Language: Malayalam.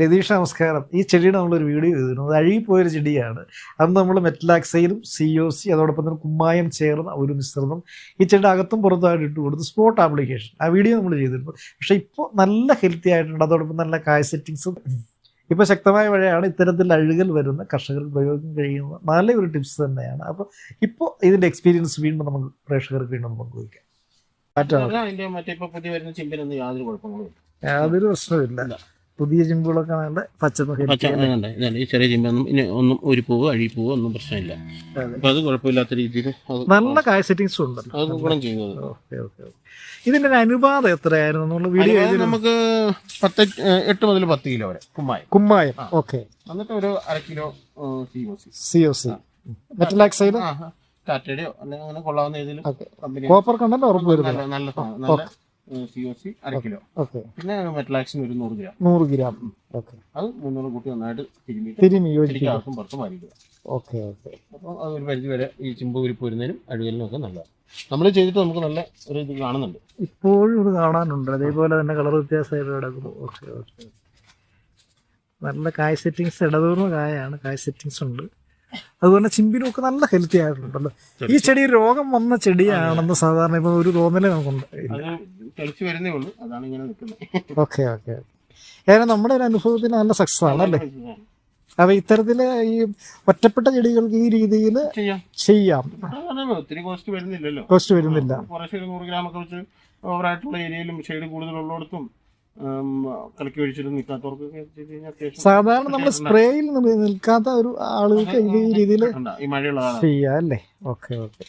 രതീഷ് നമസ്കാരം. ഈ ചെടിയുടെ നമ്മളൊരു വീഡിയോ ചെയ്തിരുന്നു. അത് അഴുകിപ്പോയൊരു ചെടിയാണ്. അത് നമ്മൾ മെറ്റലാക്സയിലും സി ഒ സി അതോടൊപ്പം തന്നെ കുമ്മായം ചേർന്ന ഒരു മിശ്രിതം ഈ ചെടിയുടെ അകത്തും പുറത്തായിട്ട് ഇട്ട് കൊടുത്ത് സ്പോട്ട് ആപ്ലിക്കേഷൻ ആ വീഡിയോ നമ്മൾ ചെയ്തിരുന്നു. പക്ഷേ ഇപ്പോൾ നല്ല ഹെൽത്തി ആയിട്ടുണ്ട്. അതോടൊപ്പം നല്ല കായ സെറ്റിങ്സും ഇപ്പോൾ ശക്തമായ മഴയാണ്. ഇത്തരത്തിൽ അഴുകൽ വരുന്ന കർഷകർ പ്രയോഗിക്കാൻ കഴിയുന്ന നല്ലൊരു ടിപ്സ് തന്നെയാണ്. അപ്പോൾ ഇപ്പോൾ ഇതിന്റെ എക്സ്പീരിയൻസ് വീണ്ടും നമുക്ക് പ്രേക്ഷകർക്ക് വീണ്ടും പങ്കുവയ്ക്കാം മാറ്റാം. പുതിയ വരുന്ന ചിമ്പിനൊന്നും യാതൊരു കുഴപ്പങ്ങളും. യാതൊരു പ്രശ്നമില്ല. പുതിയ ചിമ്പുകളൊക്കെ വേണ്ട പച്ചപ്പ് പച്ച healthy ആണ്. അതുണ്ട് ഇതാണ് ഈ ചെറിയ ചിമ്പൊന്നും ഇനി ഒന്നും ഒരു പൂവ് അഴിപ്പൂവ് പൂവ് ഒന്നും പ്രശ്നമില്ല. അതെ. അപ്പൊ അത് കുഴപ്പമില്ലാത്ത രീതിയിൽ അത് നല്ല കായ സെറ്റിങ്സും ഉണ്ട് അത് ഗുണം ചെയ്യുന്നത് ഇതിന്റെ അനുപാതം എത്രയായിരുന്നു? നമ്മൾ വീഡിയോ നമുക്ക് പത്ത് എട്ട് മുതൽ പത്ത് കിലോ വരെ കുമ്മായം. കുമ്മായം. ഓക്കെ. എന്നിട്ട് ഒരു അര കിലോ സി ഒ സി മെറ്റലാക്സൈഡ് ടാറ്റയുടെയോ അല്ലെങ്കിൽ അങ്ങനെ കൊള്ളാവുന്ന കമ്പനി കോപ്പർ കണ്ടല്ലോ ഉറപ്പ് വരുന്നത് നല്ല നല്ല സി ഒ സി അര കിലോ. പിന്നെ മെറ്റലാക്സിന് ഒരു നൂറ് ഗ്രാം. നൂറ് ഗ്രാം. ഓക്കെ. അത് മൂന്നൂറ് കൂട്ടി നന്നായിട്ട് തിരുമി തിരിമി ആർക്കും പുറത്ത് മാറിയിടുക ഓക്കെ ഓക്കെ. അപ്പോൾ അത് ഒരു പരിധി വരെ ഈ ചിമ്പ് ഉരിപ്പ് വരുന്നതിനും അഴുകലിനും ഒക്കെ നല്ലതാണ്. നമ്മൾ ചെയ്തിട്ട് നമുക്ക് നല്ല ഒരു ഇത് കാണുന്നുണ്ട്. ഇപ്പോഴും ഇത് കാണാനുണ്ട്. അതേപോലെ തന്നെ കളർ വ്യത്യാസമായിട്ട് കിടക്കുന്നു. Okay okay. നല്ല കായ സെറ്റിങ്സ് ഇടതൂർന്ന കായാണ്. കായ് സെറ്റിങ്സ് ഉണ്ട്. അതുപോലെ ചിമ്പിനൊക്കെ നല്ല ഹെൽത്തി ആയിട്ടുണ്ടല്ലോ. ഈ ചെടി രോഗം വന്ന ചെടിയാണെന്ന് സാധാരണ ഇപ്പൊ ഒരു തോന്നലേ നമുക്കുണ്ട് തെളിച്ച് വരുന്നേ ഉള്ളൂ. അതാണ് ഇങ്ങനെ നിൽക്കുന്നത്. ഓക്കെ ഓക്കെ ഏതായാലും നമ്മുടെ ഒരു അനുഭവത്തിന് നല്ല സക്സസ് ആണ്. അല്ലേ അപ്പൊ ഇത്തരത്തിൽ ഈ ഒറ്റപ്പെട്ട ചെടികൾക്ക് ഈ രീതിയിൽ ചെയ്യാം. ഒത്തിരി കോസ്റ്റ് വരുന്നില്ലല്ലോ. കോസ്റ്റ് വരുന്നില്ല. ഒരു നൂറ് ഗ്രാം ഒക്കെ വെച്ച് ഓവറായിട്ടുള്ള ഏരിയയിലും ഷെയ്ഡ് കൂടുതലുള്ളിടത്തും കലക്കി ഒഴിച്ചിട്ട് നിൽക്കാത്തവർക്ക് സാധാരണ നമ്മൾ സ്പ്രേയിൽ നിൽക്കാത്ത ഒരു ആളുകൾക്ക് ഈ രീതിയിൽ ചെയ്യാം അല്ലേ? Okay okay.